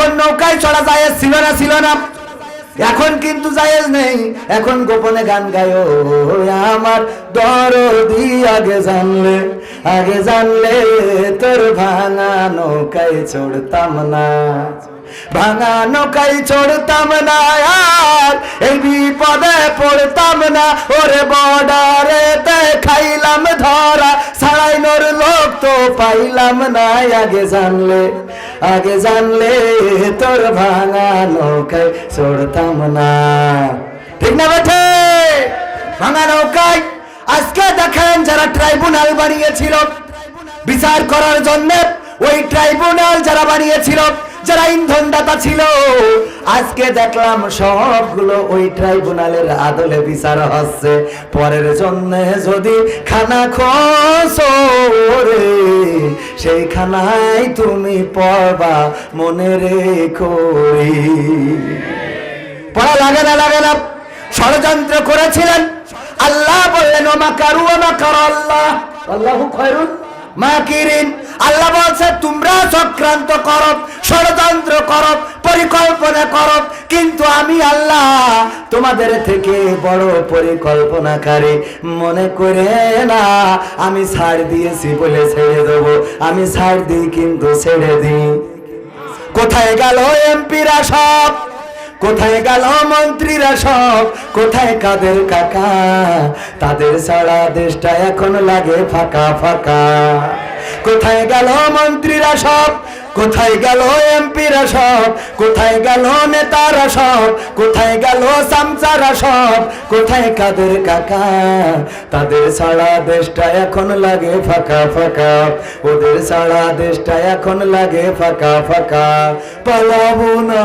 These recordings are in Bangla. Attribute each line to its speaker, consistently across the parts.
Speaker 1: তখন নৌকায় চড়া যায়, ছিল না ছিল না। এখন কিন্তু জায়েজ নেই। এখন গোপনে গান গায় আমার দরদি আগে জানলে আগে জানলে তোর ভাঙা নৌকায় চড়তাম না। ভাঙা নৌকায় চড়তাম না আর, এই বিপদে পড়তাম না। ওরে বর্ডারে খাইলাম ধরা, সারাইনোর লোক তো পাইলাম না। আগে জানলে আগে জানলে তোর ভাঙা নৌকায় চড়তাম না। ঠিক না বেঠে? ভাঙা নৌকায় আজকে দেখেন যারা ট্রাইব্যুনাল বানিয়েছিল, বিচার করার জন্য, ওই ট্রাইব্যুনাল যারা বানিয়েছিল যারা ইন্ধন দাতা ছিল, আজকে দেখলাম সবগুলো ওই ট্রাইব্যুনালের আদলে বিচার হচ্ছে। পরের জন্য যদি খানা খোসরে সেই খানায় তুমি পড়বা মনে রেখো পড়া লাগে না লাগে না। ষড়যন্ত্র করেছিলেন। আল্লাহ বললেন, ওমা কারু, ওমা কর আল্লাহ। আল্লাহু খয়রুল মাকিরিন, আল্লাহ বলছে, তোমরা চক্রান্ত করো, ষড়যন্ত্র করো, পরিকল্পনা করো, কিন্তু আমি আল্লাহ তোমাদের থেকে বড় পরিকল্পনাকারী মনে করে না। আমি ছাড় দিয়েছি বলে ছেড়ে দেবো, আমি ছাড় দিই কিন্তু ছেড়ে দিই। কোথায় গেল এমপিরা সব? কোথায় গেল মন্ত্রীরা সব? কোথায় কাদের কাকা? তাদের ছাড়া দেশটা এখন লাগে ফাঁকা ফাঁকা। কোথায় গেল মন্ত্রীরা সব? কোথায় গেল এমপিরা সব? কোথায় গেল নেতারা সব? কোথায় গেল সামচারা সব? কোথায় কাদের কাকা? তাদের ছাড়া দেশটা এখন লাগে ফাঁকা ফাঁকা। ওদের ছাড়া দেশটা এখন লাগে ফাঁকা ফাঁকা। পালাবো না।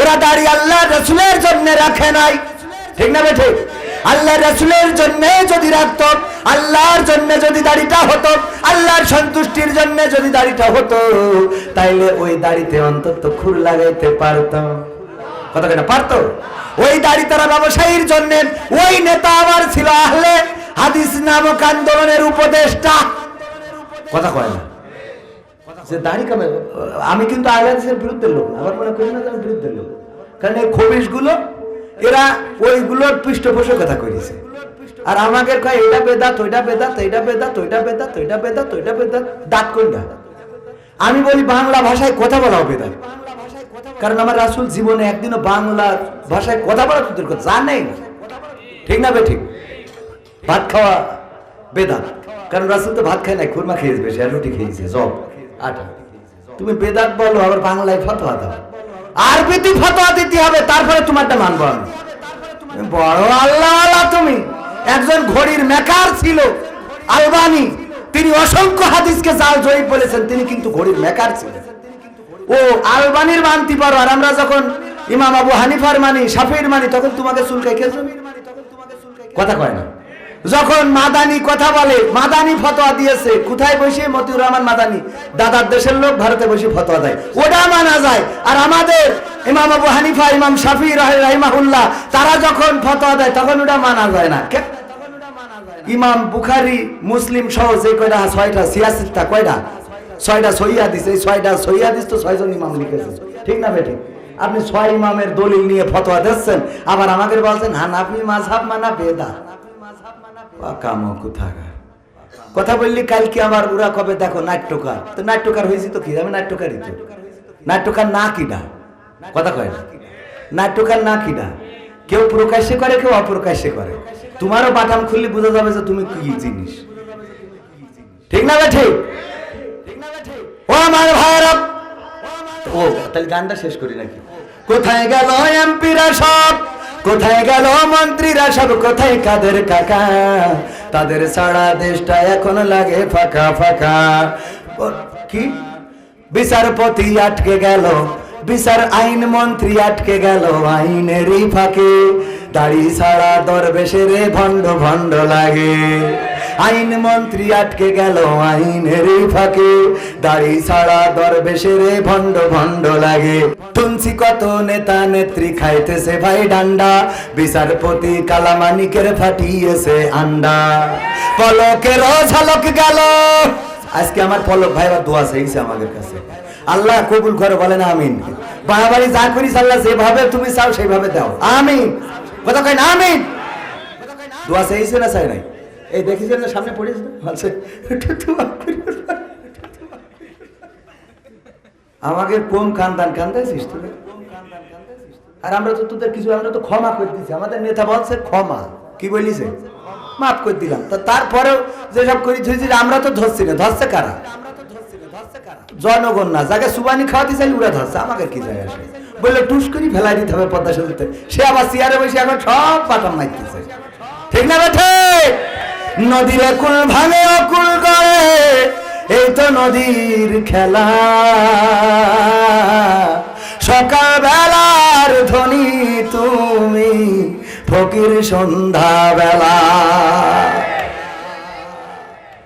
Speaker 1: ওরা দাড়ি আল্লাহ রসুলের জন্য রাখে নাই। ঠিক না বেঠে? আল্লাহ রসুলের জন্য যদি রাখত, আল্লাহর জন্য যদি দাড়িটা হতো, আল্লাহর সন্তুষ্টির জন্য যদি দাড়িটা হতো, তাইলে ওই দাড়িতে অন্তত খুর লাগাইতে পারতাম কথা কেনা পারতো? ওই দাড়ি তারা ব্যবসায়ীর জন্য, ওই নেতা আবার ছিল আহলে হাদিস নামক আন্দোলনের উপদেষ্টা। কথা কয় না। যে দাড়ি কামে, আমি কিন্তু আইল্যান্ডসের বিরুদ্ধে লোক আমার মনে করি না যে আমি বিরুদ্ধে লোক কারণ এই খবিসগুলো এরা ওইগুলোর পৃষ্ঠপোষকতা করেছে আর আমাকে কয়, এটা বেদাত, ওইটা বেদাত এইটা বেদাত, ওইটা বেদাত ওইটা বেদাত ওইটা বেদাত, দাঁত কোনটা আমি বলি, বাংলা ভাষায় কথা বলাও বেদাত। কারণ আমার রাসুল জীবনে একদিনও বাংলা ভাষায় কথা বলা তোদের কথা জানেই না। ঠিক না বে ঠিক ভাত খাওয়া বেদাত। কারণ রাসুল তো ভাত খায় নাই, খুরমা খেয়েছে বেশি আর রুটি খেয়েছে, জব। তুমি বেদাত বলো, আবার বাংলায় ফতোয়া দাও। আরবিতে ফতোয়া দিতে হবে, তারপরে তোমারটা মানবো আমি। বড় আল্লাহ আল্লাহ তুমি। একজন ঘড়ির মেকার ছিল, আলবানি। তিনি অসংখ্য হাদিসকে জাল জয়ী বলেছেন, তিনি কিন্তু ঘড়ির মেকার ছিলেন। ও আলবানির মানতে পারো আর আমরা যখন ইমাম আবু হানিফার মানি, শাফির মানি, তখন তোমাকে চুলকাই খেয়েছো কথা কয় না। যখন মাদানি কথা বলে, মাদানি ফতোয়া দিয়েছে, কোথায় বসে? মতিউর রহমান মাদানি। দাদার দেশের লোক ভারতে বসে ফতোয়া দেয়। ওটা মানা যায়। আর আমাদের ইমাম আবু হানিফা, ইমাম শাফি রাহিমাহুল্লাহ, তারা যখন ফতোয়া দেয়, তখন ওটা মানা যায় না। ইমাম বুখারি, মুসলিম সহ যে কয়টা, ছয়টা সিয়াসিটা কয়টা? ছয়টা সহিয়া দিছে এই ছয়টা সহিয়া দিস তো ছয়জন ইমাম লিখেছে। ঠিক না বেঠিক আপনি ছয় ইমামের দলিল নিয়ে ফতোয়া দিচ্ছেন, আবার আমাকে বলছেন, হানাফি মাঝহাব মানা বেদা। কামো কোথাকার? কথা বললি কালকে আমার ওরা কবে? দেখো, নাট্যকার। তো নাট্যকার হয়েছি তো কি? আমি নাট্যকারই তো। নাট্যকার না কিনা কথা কয় না। নাট্যকার না কিনা কেউ প্রকাশ্যে করে, কেউ অপ্রকাশ্যে করে। তোমারও বাটাম খুললে বোঝা যাবে যে তুমি কি জিনিস। ঠিক না ঠিক? ও আমার ভাইরা ও, তাহলে গানটা শেষ করি নাকি? কোথায় গেল এমপিরা সব? কোথায় গেল মন্ত্রীরা? সব কোথায়? কাদের কাকা? তাদের সারা দেশটা এখন লাগে ফাঁকা ফাঁকা। কি? বিচারপতি আটকে গেল, বিচার আইন মন্ত্রী আটকে গেল, আইনেরই ফাঁকে। দাড়ি সারা দরবেশের ভণ্ড ভণ্ড লাগে। আইন মন্ত্রী আটকে গেল আইনের ফাঁকে। দাড়ি ছাড়া দরবেশের ভণ্ড ভণ্ড লাগে। শুনছি কত নেতা নেত্রী খাইতেছে ভাই ডান্ডা। বিচারপতি কালামানিকের ফাটিয়েছে আন্ডা। পলকের ঝলক গেল। আজকে আমার পলক ভাই বা দোয়া চাইছে আমাদের কাছে। আল্লাহ কবুল করে বলেন আমিন। বাড়াবাড়ি যা করিস আল্লাহ যেভাবে তুমি চাও সেইভাবে দাও। আমিন। কথা কয় না আমিন। দোয়া চাইছে না চাই নাই? এই দেখেছেন না সামনে পড়েছে বলছে। আমাকে কম কান্দান কান্দাইছিস তুই? আর আমরা তো তোদের কিছু, আমরা তো ক্ষমা করে দিচ্ছি আমাদের নেতা বলছে ক্ষমা। কি বলিছে মাফ করে দিলাম। তা তারপরেও যেসব করি ধরেছি আমরা তো ধরছি না। ধরছে কারা? জনগণ না। যাকে সুবানি খাওয়াতে চাই ওরা ধরছে। আমাকে কি যায় আসে? বললে, টুস করে ফেলাই দিতে হবে পদ্মা সেতুতে। সে আবার চেয়ারে বসে এখন সব পাঠান মাইতেছে ঠিক না বেঠে? নদীর কুল ভাঙে অকুল করে এই তো নদীর খেলা। সকাল বেলার ধ্বনি তুমি, ফকির সন্ধ্যা বেলা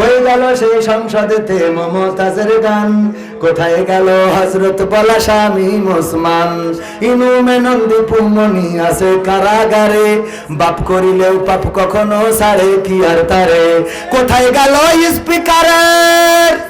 Speaker 1: কই গেল সেই সংসদেতে মমতাজের গান। কোথায় গেল হজরত বলা স্বামী মুসমান ইনু মেনন্দি পুমনি আছে কারাগারে। বাপ করিলেও পাপ কখনো সারে, কি আর তারে? কোথায় গেল স্পিকারের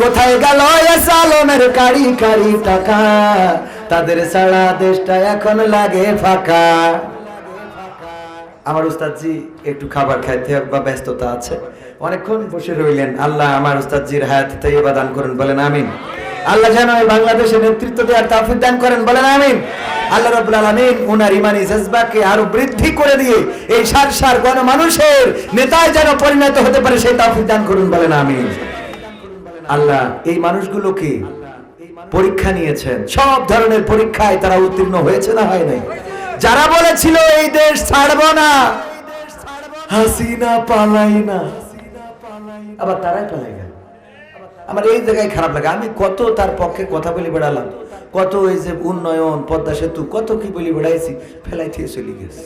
Speaker 1: কোথায় গেল এস কাড়ি কাড়ি টাকা? তাদের সারা দেশটা এখন লাগে ফাঁকা। আমার উস্তাদজি, একটু খাবার খাইতে বা ব্যস্ততা আছে। অনেকক্ষণ বসে রইলেন। আল্লাহ আমার উস্তাদজির হায়াত তৈবা দান করেন, বলেন আমিন। আল্লাহ যেন বাংলাদেশে নেতৃত্ব দেওয়ার তাফিক দান করেন, বলেন আমিন। আল্লাহ রব্বুল আলামিন উনার ইমানি জজবাকে আরও বৃদ্ধি করে দিয়ে এই সার সার গণমানুষের নেতায় যেন পরিণত হতে পারে, সেই তাফিক দান করুন, বলেন আমিন। আল্লাহ, এই মানুষগুলোকে পরীক্ষা নিয়েছেন? সব ধরনের পরীক্ষায় তারা উত্তীর্ণ হয়েছে না হয় নাই? যারা বলেছিল, এই দেশ ছাড়ব না। হাসিনা পালাই না। আবার তারাই পালাই গেল। আমার এই জায়গায় খারাপ লাগে। আমি কত তার পক্ষে কথা বলি বেড়ালাম। কত ওই যে উন্নয়ন, পদ্মা সেতু, কত কি বলি বেড়াইছি, ফেলাই থেকে চলে গেছে।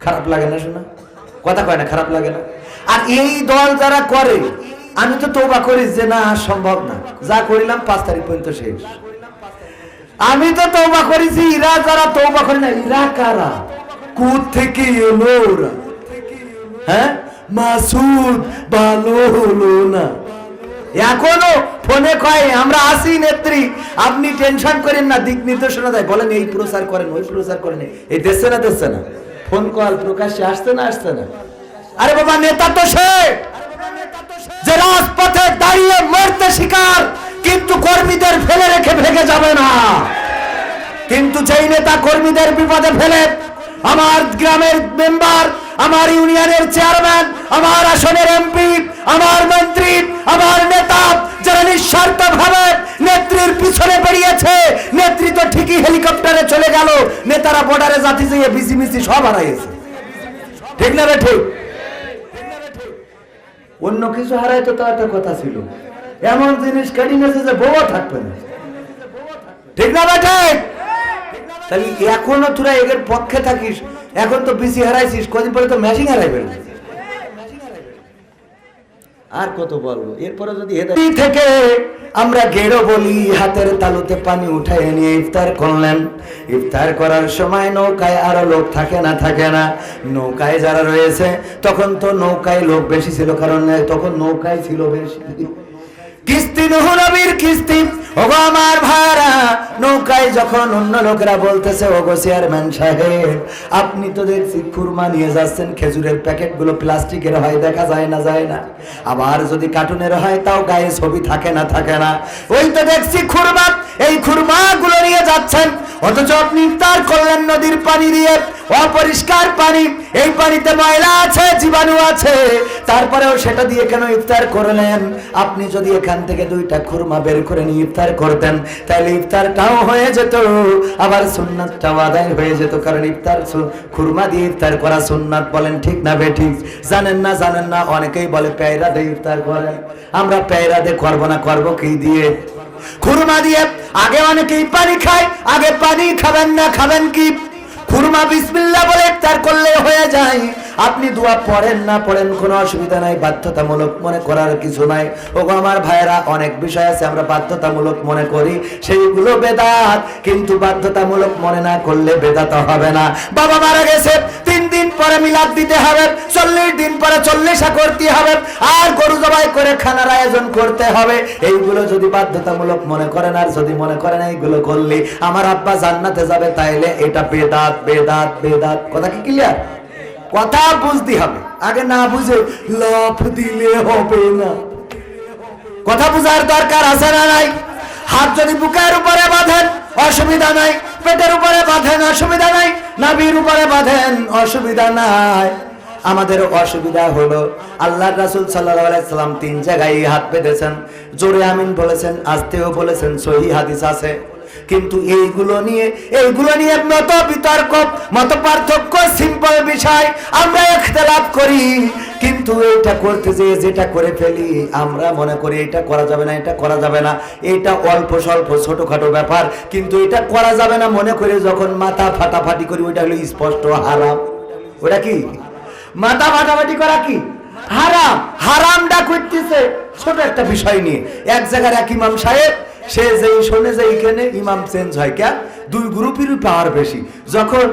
Speaker 1: খারাপ লাগে না শোনা? কথা কয় না, খারাপ লাগে না? আর এই দল যারা করে আমি তো তৌবা করি যে না সম্ভব না। যা করিলাম পাঁচ তারিখ পর্যন্ত শেষ। আমি তো তৌবা করেছি, ইরা যারা তৌবা করে না, ইরা কারা? কুদ থেকে এলোরা হ্যাঁ? মাসুদ ভালো হলো না। এখনও ফোনে কয়, আমরা আসি নেত্রী, আপনি টেনশন করেন না, দিক নির্দেশনা দেয়। বলেন, এই প্রচার করেন, ওই প্রচার করেন। এই দেখছে না দেখছে না। ফোন কল প্রকাশ্যে আসছে না আসছে না। আরে বাবা, নেতা তো সে! যে রাজপথে দাঁড়িয়ে মরতে শিকার, কিন্তু কর্মীদের ফেলে রেখে ভেগে যাবে না। কিন্তু যেই নেতা কর্মীদের বিপদে ফেলে, আমার গ্রামের মেম্বার, আমার ইউনিয়নের চেয়ারম্যান, আমার আসনের এমপি, আমার মন্ত্রী, আমার নেতা, যারা নিঃস্বার্থ ভাবে নেত্রীর পিছনে বেরিয়েছে নেত্রী তো ঠিকই হেলিকপ্টারে চলে গেল, নেতারা বর্ডারে জাতি যেয়ে বিসি মিসি সব হারাইছে ঠিক না রে ঠিক? অন্য কিছু হারাইতো তো একটা কথা ছিল। এমন জিনিস কেটে গেছে যে বউ থাকবে না। ঠিক না বেটে তাহলে এখনও তোরা এদের পক্ষে থাকিস, এখন তো বিসি হারাইছিস, কদিন পরে তো ম্যাচিং হারাই হারাইবেন আর কত বলব? এরপরে যদি থেকে আমরা গেরো বলি, হাতের তালুতে পানি উঠাই নিয়ে ইফতার করলেন। ইফতার করার সময় নৌকায় আরও লোক থাকে না থাকে না। নৌকায় যারা রয়েছে, তখন তো নৌকায় লোক বেশি ছিল, কারণ তখন নৌকায় ছিল বেশি। কিস্তি নবীর কিস্তি ওগো আমার ভাড়া নৌকায় যখন অন্য লোকেরা বলতেছে, ওগো চেয়ারম্যান সাহেব, আপনি তো দেখছি খুরমা নিয়ে যাচ্ছেন, খেজুরের প্যাকেটগুলো প্লাস্টিকের হয়, দেখা যায় না যায় না। আবার যদি কার্টুনের হয়, তাও গায়ে ছবি থাকে না থাকে না। ওই তো দেখছি খুরমা, এই খুরমাগুলো নিয়ে যাচ্ছেন। অথচ আপনি ইফতার করলেন নদীর পানি দিয়ে অপরিষ্কার পানি, এই পানিতে ময়লা আছে, জীবাণু আছে, তারপরেও সেটা দিয়ে কেন ইফতার করলেন? আপনি যদি এখান থেকে দুইটা খুরমা বের করে নিয়ে ইফতার করতেন, তাহলে ইফতারটাও হয়ে যেত, আবার সুন্নাতটাও আদায় হয়ে যেত, কারণ ইফতার খুরমা দিয়ে ইফতার করা সুন্নাত বলেন ঠিক না বে ঠিক জানেন না জানেন না, অনেকেই বলে পেয়রা দিয়ে ইফতার করেন। আমরা পেয়রা দিয়ে করব না, করব কি দিয়ে? খুরমা দিয়ে আগে অনেকেই পানি খায়, আগে পানি খাবেন না, খাবেন কি? খুরমা বিসমিল্লাহ বলে ইফতার করলে হয়ে যায়। আপনি দোয়া পড়েন না পড়েন, কোনো অসুবিধা নাই, বাধ্যতামূলক মনে করার কিছু নাই। ওগো আমার ভাইয়েরা, অনেক বিষয় আছে, আমরা বাধ্যতামূলক মনে করি, সেইগুলো বেদাত। কিন্তু বাধ্যতামূলক মনে না করলে বেদাত হবে না। বাবা মারা গেছে দিন পরে মিলাদ দিতে হবে, চল্লিশ দিন পরে চল্লিশা করতে হবে, আর গরু জবাই করে খানার আয়োজন করতে হবে। এইগুলো যদি বাধ্যতামূলক মনে করেন, আর যদি মনে করেন এইগুলো করলে আমার আব্বা জান্নাতে যাবে, তাইলে এটা বেদাত বেদাত বেদাত। কথা কি ক্লিয়ার কথা বুঝতে হবে। আগে না বুঝে লাভ দিলে হবে না। কথা বুঝার দরকার আছে না নাই? হাত যদি বুকের উপরে বাঁধেন অসুবিধা নাই। পেটের উপরে বাঁধেন, অসুবিধা নাই। নাভির উপরে বাঁধেন, অসুবিধা নাই। আমাদের অসুবিধা হলো আল্লাহ রাসুল সাল্লাম তিন জায়গায় হাত বেঁধেছেন। জোরে আমিন বলেছেন, আস্তেও বলেছেন, সহি হাদিস আছে। কিন্তু এইগুলো নিয়ে এইগুলো নিয়ে মত বিতর্ক মত পার্থক্য সিম্পল বিষয়, আমরা ইখতিলাফ করি। কিন্তু এটা করতে যে যেটা করে ফেলি, আমরা মনে করি এটা করা যাবে না, এটা করা যাবে না। এটা অল্প স্বল্প, ছোটখাটো ব্যাপার, কিন্তু এটা করা যাবে না মনে করে যখন মাথা ফাটাফাটি করি, ওইটা হলো স্পষ্ট হারাম। ওটা কি? মাথা ফাটাফাটি করা কি? হারাম। হারামটা করতেছে। ছোট একটা বিষয় নিয়ে। এক জায়গার এক ইমাম সাহেব, সে যেই শোনে যে এইখানে ইমাম চেঞ্জ হয় কে দুই গ্রুপেরই পাওয়ার বেশি। যখন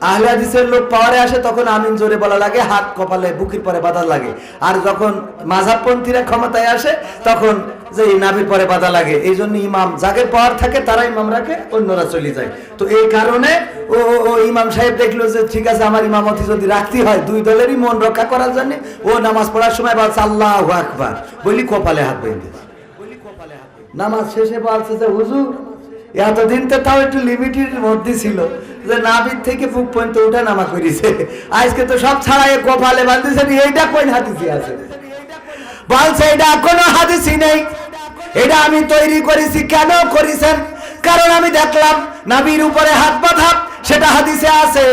Speaker 1: আহলে হাদিসের লোক পাওয়ারে আসে, তখন আমিন জোরে বলা লাগে, হাত কপালে, বুকের পরে বাধা লাগে। আর যখন মাঝাবপন্থীরা ক্ষমতায় আসে, তখন যে নাভির পরে বাধা লাগে। এই জন্য ইমাম যাকে পাওয়ার থাকে তারা ইমাম রাখে অন্যরা চলে যায়। তো এই কারণে, ও- ও ইমাম সাহেব দেখল যে, ঠিক আছে, আমার ইমামতি যদি রাখতে হয়, দুই দলেরই মন রক্ষা করার জন্য, ও নামাজ পড়ার সময় বলছে, আল্লাহ আকবার। বলি, কপালে হাত বেঁধে নামাজ শেষে বলছে যে, হুজুর, এতদিন তো তাও একটু লিমিটের মধ্যে ছিল। যে নাবির থেকে ফুক পর্যন্ত উঠে নামা করিছে। আজকে তো সব ছাড়াই কপালে বাঁধতেছে এইটা কোন হাতিসি আছে? বলছে, এটা কোনো হাদিসি নেই। এটা আমি তৈরি করেছি কেন করেছেন? কারণ আমি দেখলাম, নাবির উপরে হাত বাঁধা। হাদিসে আছে,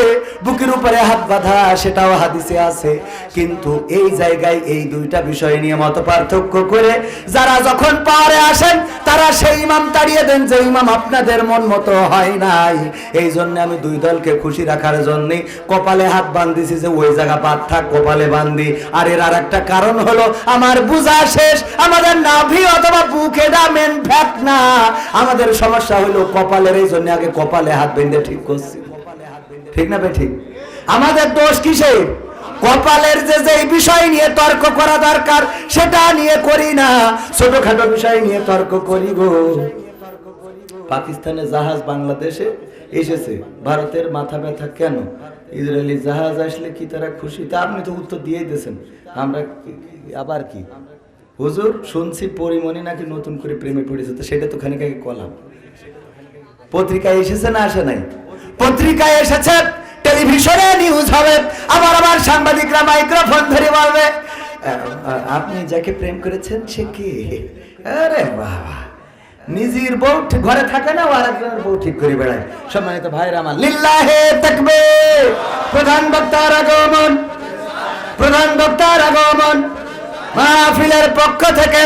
Speaker 1: বুকের উপরে হাত বাঁধা, সেটাও হাদিসে আছে। কিন্তু এই জায়গায় এই দুইটা বিষয় নিয়ে মত পার্থক্য করে যারা যখন পাওয়ারে আসেন, তারা সেই ইমাম তাড়িয়ে দেন যে, ইমাম, আপনাদের মন মতো হয় নাই। এই জন্য আমি দুই দলকে খুশি রাখার জন্য কপালে হাত বান্ধিছি যে, ওই জায়গা পাত থাক, কপালে বান্ধি আর এর আর একটা কারণ হলো, আমার বুঝা শেষ, আমাদের নাভি অথবা বুকে এটা মেন ফ্যাক্ট না। আমাদের সমস্যা হলো কপালের, এই জন্য আগে কপালে হাত বেঁধে ঠিক করছি। ঠিক না ভাই, ঠিক? আমাদের দোষ কিসে কপালের যে যে বিষয় নিয়ে তর্ক করা দরকার, সেটা নিয়ে করি না। ছোটখাটো বিষয় নিয়ে তর্ক করি গো। পাকিস্তানের জাহাজ বাংলাদেশে এসেছে। ভারতের মাথা ব্যথা কেন? ইসরায়েলি জাহাজ আসলে কি তারা খুশি? তা আপনি তো উত্তর দিয়েই দিয়েছেন। আমরা আবার কি? হুজুর, শুনছি পরিমণি নাকি নতুন করে প্রেমে পড়েছে, তো সেটা তো খানিক আগে কলাম। পত্রিকায় এসেছে না আসে নাই? পত্রিকায় এসেছে, টেলিভিশনে নিউজ হবে, আবার আবার সাংবাদিকরা মাইক্রোফোন ধরে বলবে আপনি যাকে প্রেম করেছেন সে কে? আরে বাবা, নিজের বউ ঘরে থাকে না আর একজনের বউ ঠিক করে বেড়ায়। সম্মানিত ভাইরা আমার লিল্লাহে তাকবে প্রধান বক্তার আগমন, প্রধান বক্তার আগমন, মাহফিলের পক্ষ থেকে